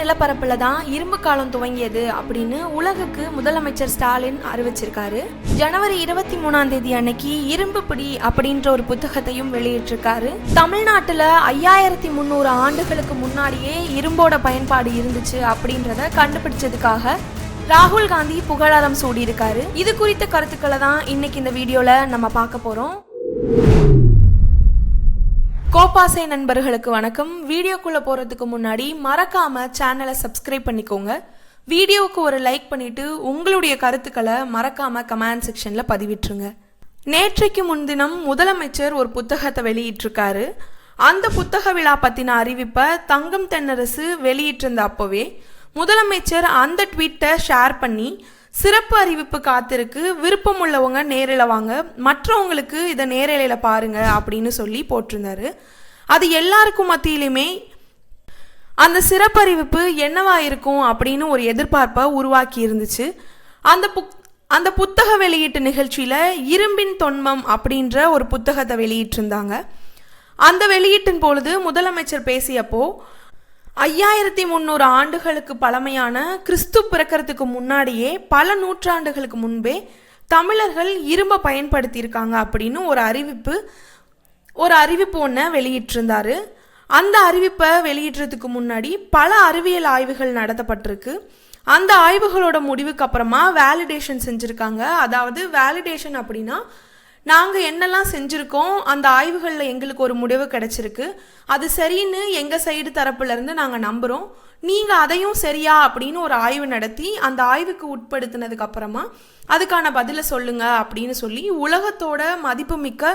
நிலப்பரப்புல தான் இரும்பு காலம் துவங்கியது அப்படின்னு உலகுக்கு முதலமைச்சர் ஸ்டாலின் அறிவிச்சிருக்காரு. ஜனவரி இருபத்தி மூணாம் தேதி அன்னைக்கு இரும்பு பிடி அப்படின்ற ஒரு புத்தகத்தையும் வெளியிட்டிருக்காரு. தமிழ்நாட்டுல ஐயாயிரத்தி முந்நூறு ஆண்டுகளுக்கு முன்னாடியே இரும்போட பயன்பாடு இருந்துச்சு அப்படின்றத கண்டுபிடிச்சதுக்காக ராகுல் காந்தி புகழாரம் சூடியிருக்காரு. இது குறித்த கருத்துக்களை தான் இன்னைக்கு இந்த வீடியோல நம்ம பார்க்க போறோம். கோபாசை நண்பர்களுக்கு வணக்கம். வீடியோக்குள்ளே போகிறதுக்கு முன்னாடி மறக்காம சேனலை சப்ஸ்கிரைப் பண்ணிக்கோங்க. வீடியோவுக்கு ஒரு லைக் பண்ணிட்டு உங்களுடைய கருத்துக்களை மறக்காம கமெண்ட் செக்ஷனில் பதிவிட்டுருங்க. நேற்றைக்கு முன்தினம் முதலமைச்சர் ஒரு புத்தகத்தை வெளியிட்டிருக்காரு. அந்த புத்தக விழா பற்றின அறிவிப்பை தங்கம் தென்னரசு வெளியிட்டிருந்த அப்போவே முதலமைச்சர் அந்த ட்வீட்டை ஷேர் பண்ணி சிறப்பு அறிவிப்பு காத்திருக்கு. விருப்பம் உள்ளவங்க நேரில் வாங்க. மற்றவங்களுக்கு இதை நேரலையில் பாருங்க அப்படின்னு சொல்லி போட்டிருந்தாரு. அது எல்லாருக்கும் மத்தியிலுமே அந்த சிறப்பறிவிப்பு என்னவா இருக்கும் அப்படின்னு ஒரு எதிர்பார்ப்பை உருவாக்கி இருந்துச்சு. அந்த புக் அந்த புத்தக வெளியீட்டு நிகழ்ச்சியில் இரும்பின் தொன்மம் அப்படின்ற ஒரு புத்தகத்தை வெளியிட்டிருந்தாங்க. அந்த வெளியீட்டின் பொழுது முதலமைச்சர் பேசியப்போ ஐயாயிரத்தி முந்நூறு ஆண்டுகளுக்கு பழமையான கிறிஸ்து பிறக்கிறதுக்கு முன்னாடியே பல நூற்றாண்டுகளுக்கு முன்பே தமிழர்கள் இரும்பை பயன்படுத்தியிருக்காங்க அப்படின்னு ஒரு அறிவிப்பு ஒரு அறிவிப்பு ஒன்று வெளியிட்டிருந்தாரு. அந்த அறிவிப்பை வெளியிடுறதுக்கு முன்னாடி பல அறிவியல் ஆய்வுகள் நடத்தப்பட்டிருக்கு. அந்த ஆய்வுகளோட முடிவுக்கு அப்புறமா வேலிடேஷன் செஞ்சுருக்காங்க. அதாவது வேலிடேஷன் அப்படின்னா நாங்கள் என்னெல்லாம் செஞ்சுருக்கோம் அந்த ஆய்வுகளில் எங்களுக்கு ஒரு முடிவு கிடச்சிருக்கு. அது சரின்னு எங்கள் சைடு தரப்புலேருந்து நாங்கள் நம்புகிறோம் நீங்கள் அதையும் சரியா அப்படின்னு ஒரு ஆய்வு நடத்தி அந்த ஆய்வுக்கு உட்படுத்தினதுக்கு அப்புறமா அதுக்கான பதிலை சொல்லுங்க அப்படின்னு சொல்லி உலகத்தோட மதிப்புமிக்க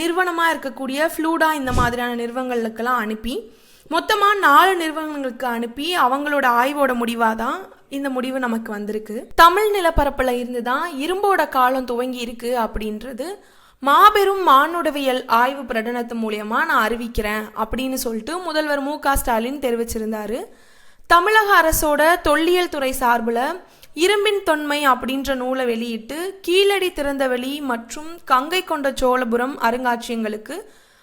நிறுவனமாக இருக்கக்கூடிய ஃப்ளூடா இந்த மாதிரியான நிறுவனங்களுக்கெல்லாம் அனுப்பி மொத்தமாக நாலு நிறுவனங்களுக்கு அனுப்பி அவங்களோட ஆய்வோட முடிவாக தான் இந்த முடிவு நமக்கு வந்திருக்கு. தமிழ் நிலப்பரப்பில் இருந்து தான் இரும்போட காலம் துவங்கி இருக்கு அப்படின்றது மாபெரும் மானுடவியல் ஆய்வு பிரகடனத்து மூலியமா நான் அறிவிக்கிறேன் அப்படின்னு சொல்லிட்டு முதல்வர் மு க ஸ்டாலின் தெரிவிச்சிருந்தாரு. தமிழக அரசோட தொல்லியல் துறை சார்பில் இரும்பின் தொன்மை அப்படின்ற நூலை வெளியிட்டு கீழடி திறந்தவெளி மற்றும் கங்கை கொண்ட சோழபுரம் அருங்காட்சியங்களுக்கு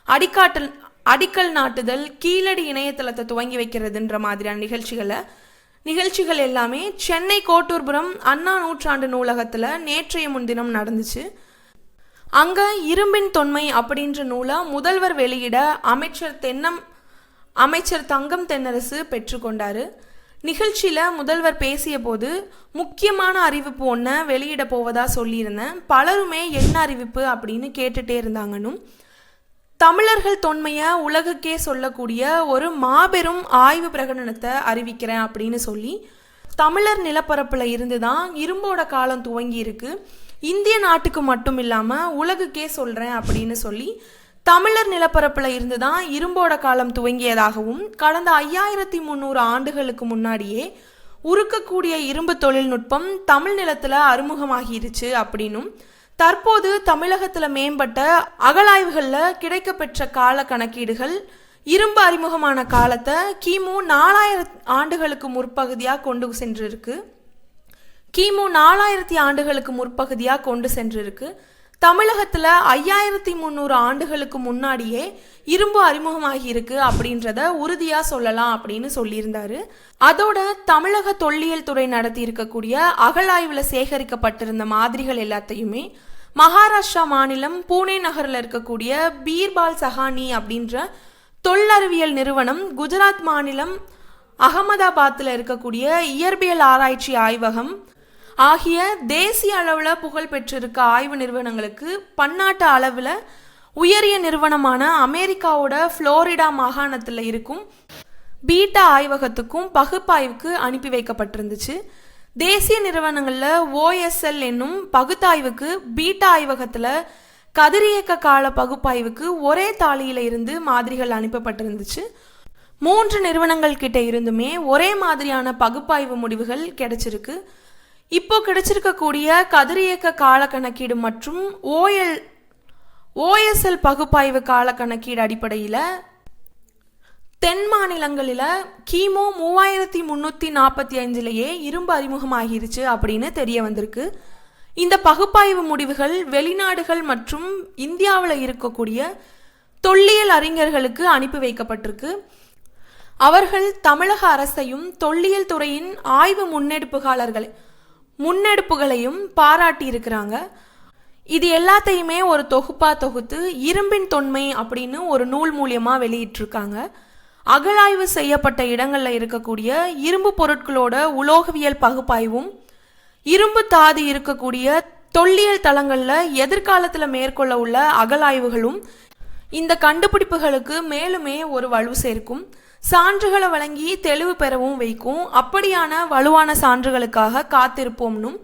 அடிக்காட்டல் அடிக்கல் நாட்டுதல் கீழடி இணையதளத்தை துவங்கி வைக்கிறதுன்ற மாதிரியான நிகழ்ச்சிகளை நிகழ்ச்சிகள் எல்லாமே சென்னை கோட்டூர்புரம் அண்ணா நூற்றாண்டு நூலகத்தில் நேற்றைய முன்தினம் நடந்துச்சு. அங்க இரும்பின் தொன்மை அப்படின்ற நூலை முதல்வர் வெளியிட அமைச்சர் தென்னம் அமைச்சர் தங்கம் தென்னரசு பெற்றுக்கொண்டாரு நிகழ்ச்சியில் முதல்வர் பேசிய போது முக்கியமான அறிவிப்பு ஒன்றை வெளியிட போவதா சொல்லியிருந்தேன். பலருமே என்ன அறிவிப்பு? அப்படின்னு கேட்டுட்டே இருந்தாங்கன்னும் தமிழர்கள் தொன்மையை உலகுக்கே சொல்லக்கூடிய ஒரு மாபெரும் ஆய்வு பிரகடனத்தை அறிவிக்கிறேன் அப்படின்னு சொல்லி தமிழர் நிலப்பரப்பில் இருந்து தான் இரும்போட காலம் துவங்கி இருக்கு. இந்திய நாட்டுக்கு மட்டும் இல்லாமல் உலகுக்கே சொல்கிறேன் அப்படின்னு சொல்லி தமிழர் நிலப்பரப்பில் இருந்து தான் இரும்போட காலம் துவங்கியதாகவும் கடந்த ஐயாயிரத்தி முந்நூறு ஆண்டுகளுக்கு முன்னாடியே உருக்கக்கூடிய இரும்பு தொழில்நுட்பம் தமிழ் நிலத்தில் அறிமுகமாகிருச்சு அப்படின்னும் தற்போது தமிழகத்தில் மேம்பட்ட அகழாய்வுகளில் கிடைக்கப்பெற்ற கால கணக்கீடுகள் இரும்பு அறிமுகமான காலத்தை கிமு நாலாயிரம் ஆண்டுகளுக்கு முற்பகுதியாக கொண்டு சென்றிருக்கு. கிமு நாலாயிரத்தி ஆண்டுகளுக்கு முற்பகுதியாக கொண்டு சென்றிருக்கு. தமிழகத்தில் ஐயாயிரத்தி முந்நூறு ஆண்டுகளுக்கு முன்னாடியே இரும்பு அறிமுகமாகி இருக்கு அப்படின்றத உறுதியாக சொல்லலாம் அப்படின்னு சொல்லியிருந்தாரு. அதோட தமிழக தொல்லியல் துறை நடத்தி இருக்கக்கூடிய அகழாய்வில் சேகரிக்கப்பட்டிருந்த மாதிரிகள் எல்லாத்தையுமே மகாராஷ்டிரா மாநிலம் பூனே நகரில் இருக்கக்கூடிய பீர்பால் சஹானி அப்படின்ற தொல்லறிவியல் நிறுவனம் குஜராத் மாநிலம் அகமதாபாத்தில் இருக்கக்கூடிய இயற்பியல் ஆராய்ச்சி ஆய்வகம் ஆகிய தேசிய அளவில் புகழ் பெற்றிருக்க ஆய்வு நிறுவனங்களுக்கு பன்னாட்டு அளவில் உயரிய நிறுவனமான அமெரிக்காவோட ஃப்ளோரிடா மாகாணத்தில் இருக்கும் பீட்டா ஆய்வகத்துக்கும் பகுப்பாய்வுக்கு அனுப்பி வைக்கப்பட்டிருந்துச்சு. தேசிய நிறுவனங்களில் ஓஎஸ்எல் என்னும் பகுத்தாய்வுக்கு பீட்டா ஆய்வகத்தில் கதிரியக்க கால பகுப்பாய்வுக்கு ஒரே தாளியில் இருந்து மாதிரிகள் அனுப்பப்பட்டிருந்துச்சு. மூன்று நிறுவனங்கள் கிட்ட இருந்துமே ஒரே மாதிரியான பகுப்பாய்வு முடிவுகள் கிடைச்சிருக்கு. இப்போ கிடைச்சிருக்கக்கூடிய கதிரியக்க கால கணக்கீடு மற்றும் ஓஎல் ஓஎஸ்எல் பகுப்பாய்வு கால கணக்கீடு அடிப்படையில் தென் மாநிலங்களில் கிமு மூவாயிரத்தி முந்நூற்றி நாற்பத்தி அஞ்சுலேயே இரும்பு அறிமுகமாகிருச்சு அப்படின்னு தெரிய வந்திருக்கு. இந்த பகுப்பாய்வு முடிவுகள் வெளிநாடுகள் மற்றும் இந்தியாவில் இருக்கக்கூடிய தொல்லியல் அறிஞர்களுக்கு அனுப்பி வைக்கப்பட்டிருக்கு. அவர்கள் தமிழக அரசையும் தொல்லியல் துறையின் ஆய்வு முன்னெடுப்புகாலர்களை முன்னெடுப்புகளையும் பாராட்டியிருக்கிறாங்க. இது எல்லாத்தையுமே ஒரு தொகுப்பாக தொகுத்து இரும்பின் தொன்மை அப்படின்னு ஒரு நூல் மூலியமாக வெளியிட்டிருக்காங்க. அகழாய்வு செய்யப்பட்ட இடங்களில் இருக்கக்கூடிய இரும்பு பொருட்களோட உலோகவியல் பகுப்பாய்வும் இரும்பு தாது இருக்கக்கூடிய தொல்லியல் தளங்களில் எதிர்காலத்தில் மேற்கொள்ள உள்ள அகழாய்வுகளும் இந்த கண்டுபிடிப்புகளுக்கு மேலுமே ஒரு வலு சேர்க்கும். சான்றுகளை வழங்கி தெளிவு பெறவும் வைக்கும். அப்படியான வலுவான சான்றுகளுக்காக காத்திருப்போம்னும்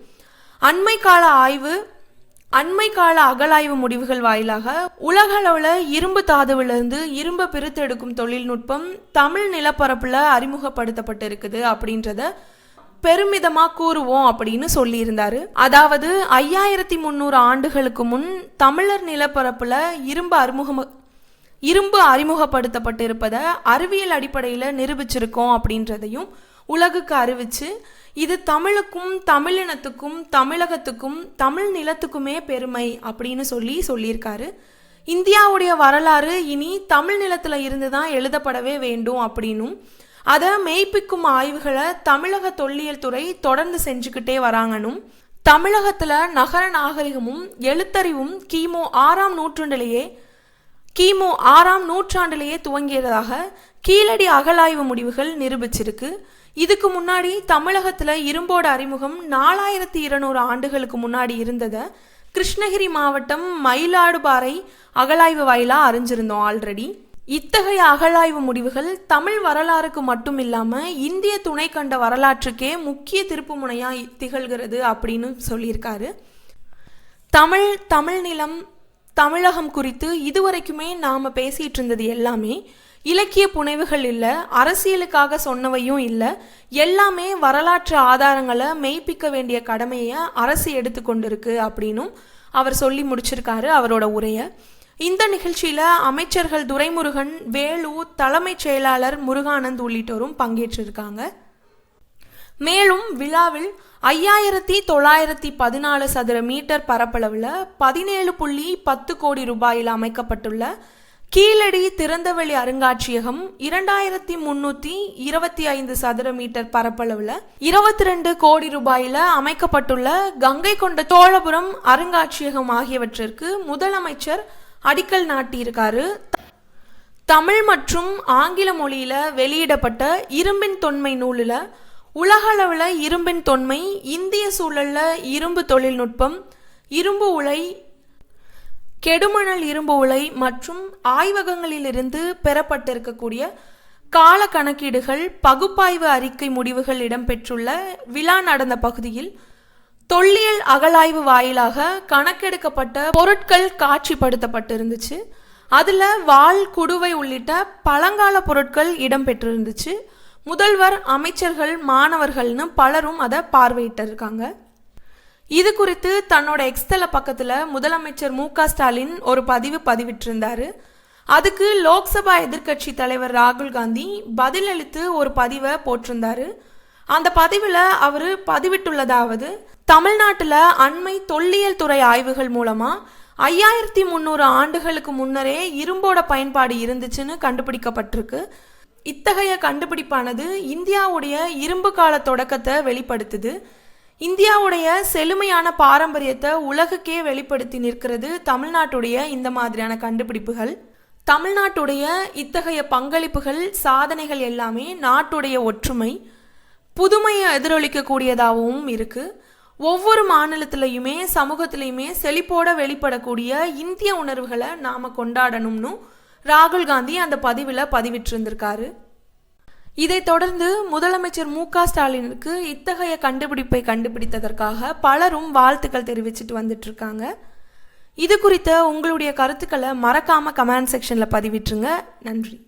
அண்மை கால ஆய்வு அண்மை கால அகலாய்வு முடிவுகள் வாயிலாக உலகளவில் இரும்பு தாதுவிலிருந்து இரும்பை பிரித்தெடுக்கும் தொழில்நுட்பம் தமிழ் நிலப்பரப்புல அறிமுகப்படுத்தப்பட்டிருக்குது அப்படின்றத பெருமிதமாக கூறுவோம் அப்படின்னு சொல்லியிருந்தாரு. அதாவது ஐயாயிரத்தி முந்நூறு ஆண்டுகளுக்கு முன் தமிழர் நிலப்பரப்பில் இரும்பு அறிமுகம் இரும்பு அறிமுகப்படுத்தப்பட்டிருப்பதை அறிவியல் அடிப்படையில் நிரூபிச்சிருக்கோம் அப்படின்றதையும் உலகுக்கு அறிவிச்சு இது தமிழுக்கும் தமிழினத்துக்கும் தமிழகத்துக்கும் தமிழ் நிலத்துக்குமே பெருமை அப்படின்னு சொல்லி சொல்லியிருக்காரு. இந்தியாவுடைய வரலாறு இனி தமிழ் நிலத்தில் இருந்து தான் எழுதப்படவே வேண்டும் அப்படின்னும் அதை மெய்ப்பிக்கும் ஆய்வுகளை தமிழக தொல்லியல் துறை தொடர்ந்து செஞ்சுக்கிட்டே வராங்கனும் தமிழகத்தில் நகர நாகரிகமும் எழுத்தறிவும் கிமு ஆறாம் நூற்றாண்டிலேயே கிமு ஆறாம் நூற்றாண்டிலேயே துவங்கியதாக கீழடி அகழாய்வு முடிவுகள் நிரூபிச்சிருக்கு. இதுக்கு முன்னாடி தமிழகத்தில் இரும்போட அறிமுகம் நாலாயிரத்தி இருநூறு ஆண்டுகளுக்கு முன்னாடி இருந்ததை கிருஷ்ணகிரி மாவட்டம் மயிலாடுபாறை அகழாய்வு வாயிலாக அறிஞ்சிருந்தோம் ஆல்ரெடி இத்தகைய அகழாய்வு முடிவுகள் தமிழ் வரலாறுக்கு மட்டும் இல்லாமல் இந்திய துணை கண்ட வரலாற்றுக்கே முக்கிய திருப்பு முனையாக திகழ்கிறது அப்படின்னு சொல்லியிருக்காரு. தமிழ் தமிழ் நிலம் தமிழகம் குறித்து இதுவரைக்குமே நாம் பேசிகிட்டு இருந்தது எல்லாமே இலக்கிய புனைவுகள் இல்லை அரசியலுக்காக சொன்னவையும் இல்லை. எல்லாமே வரலாற்று ஆதாரங்களை மெய்ப்பிக்க வேண்டிய கடமையை அரசு எடுத்துக்கொண்டிருக்கு அப்படின்னும் அவர் சொல்லி முடிச்சிருக்காரு அவரோட உரையை. இந்த நிகழ்ச்சியில் அமைச்சர்கள் துரைமுருகன் வேலு தலைமைச் செயலாளர் முருகானந்த் உள்ளிட்டோரும் பங்கேற்றிருக்காங்க. மேலும் விழாவில் ஐயாயிரத்தி தொள்ளாயிரத்தி பதினாலு சதுர மீட்டர் பரப்பளவில் பதினேழு புள்ளி பத்து கோடி ரூபாயில் அமைக்கப்பட்டுள்ள கீழடி திறந்தவெளி அருங்காட்சியகம் இரண்டாயிரத்தி முன்னூத்தி இருபத்தி ஐந்து சதுர மீட்டர் பரப்பளவில் இருபத்தி ரெண்டு கோடி ரூபாயில அமைக்கப்பட்டுள்ள கங்கை கொண்ட சோழபுரம் அருங்காட்சியகம் ஆகியவற்றிற்கு முதலமைச்சர் அடிக்கல் நாட்டியிருக்காரு. தமிழ் மற்றும் ஆங்கில மொழியில வெளியிடப்பட்ட இரும்பின் தொன்மை நூலில் உலகளவில் இரும்பின் தொன்மை இந்திய சூழலில் இரும்பு தொழில்நுட்பம் இரும்பு உலை கெடுமணல் இரும்பு உலை மற்றும் ஆய்வகங்களிலிருந்து பெறப்பட்டிருக்கக்கூடிய கால கணக்கீடுகள் பகுப்பாய்வு அறிக்கை முடிவுகள் இடம்பெற்றுள்ள விழா நடந்த பகுதியில் தொல்லியல் அகழாய்வு வாயிலாக கணக்கெடுக்கப்பட்ட பொருட்கள் காட்சிப்படுத்தப்பட்டிருந்துச்சு. அதில் வாள் குடுவை உள்ளிட்ட பழங்கால பொருட்கள் இடம்பெற்றிருந்துச்சு. முதல்வர் அமைச்சர்கள் மாணவர்கள்னு பலரும் அதை பார்வையிட்டிருக்காங்க. இது குறித்து தன்னோட எக்ஸ்தல பக்கத்தில் முதலமைச்சர் மு க ஸ்டாலின் ஒரு பதிவு பதிவிட்டிருந்தாரு. அதுக்கு லோக்சபா எதிர்க்கட்சி தலைவர் ராகுல் காந்தி பதிலளித்து ஒரு பதிவை போட்டிருந்தாரு. அந்த பதிவில் அவர் பதிவிட்டுள்ளதாவது தமிழ்நாட்டில் அண்மை தொல்லியல் துறை ஆய்வுகள் மூலமாக ஐயாயிரத்தி முந்நூறு ஆண்டுகளுக்கு முன்னரே இரும்போட பயன்பாடு இருந்துச்சுன்னு கண்டுபிடிக்கப்பட்டிருக்கு. இத்தகைய கண்டுபிடிப்பானது இந்தியாவுடைய இரும்பு கால தொடக்கத்தை வெளிப்படுத்துது. இந்தியாவுடைய செழுமையான பாரம்பரியத்தை உலகுக்கே வெளிப்படுத்தி நிற்கிறது தமிழ்நாட்டுடைய இந்த மாதிரியான கண்டுபிடிப்புகள். தமிழ்நாட்டுடைய இத்தகைய பங்களிப்புகள் சாதனைகள் எல்லாமே நாட்டுடைய ஒற்றுமை புதுமையை எதிரொலிக்கக்கூடியதாகவும் இருக்கு. ஒவ்வொரு மாநிலத்திலையுமே சமூகத்திலையுமே செழிப்போட வெளிப்படக்கூடிய இந்திய உணர்வுகளை நாம கொண்டாடணும்னு ராகுல் காந்தி அந்த பதிவில் பதிவிட்டிருந்திருக்காரு. இதைத் தொடர்ந்து முதலமைச்சர் மு க ஸ்டாலினுக்கு இத்தகைய கண்டுபிடிப்பை கண்டுபிடித்ததற்காக பலரும் வாழ்த்துக்கள் தெரிவிச்சுட்டு வந்துட்டு இருக்காங்க இது குறித்த உங்களுடைய கருத்துக்களை மறக்காம கமெண்ட் செக்ஷன்ல பதிவிட்டுருங்க. நன்றி.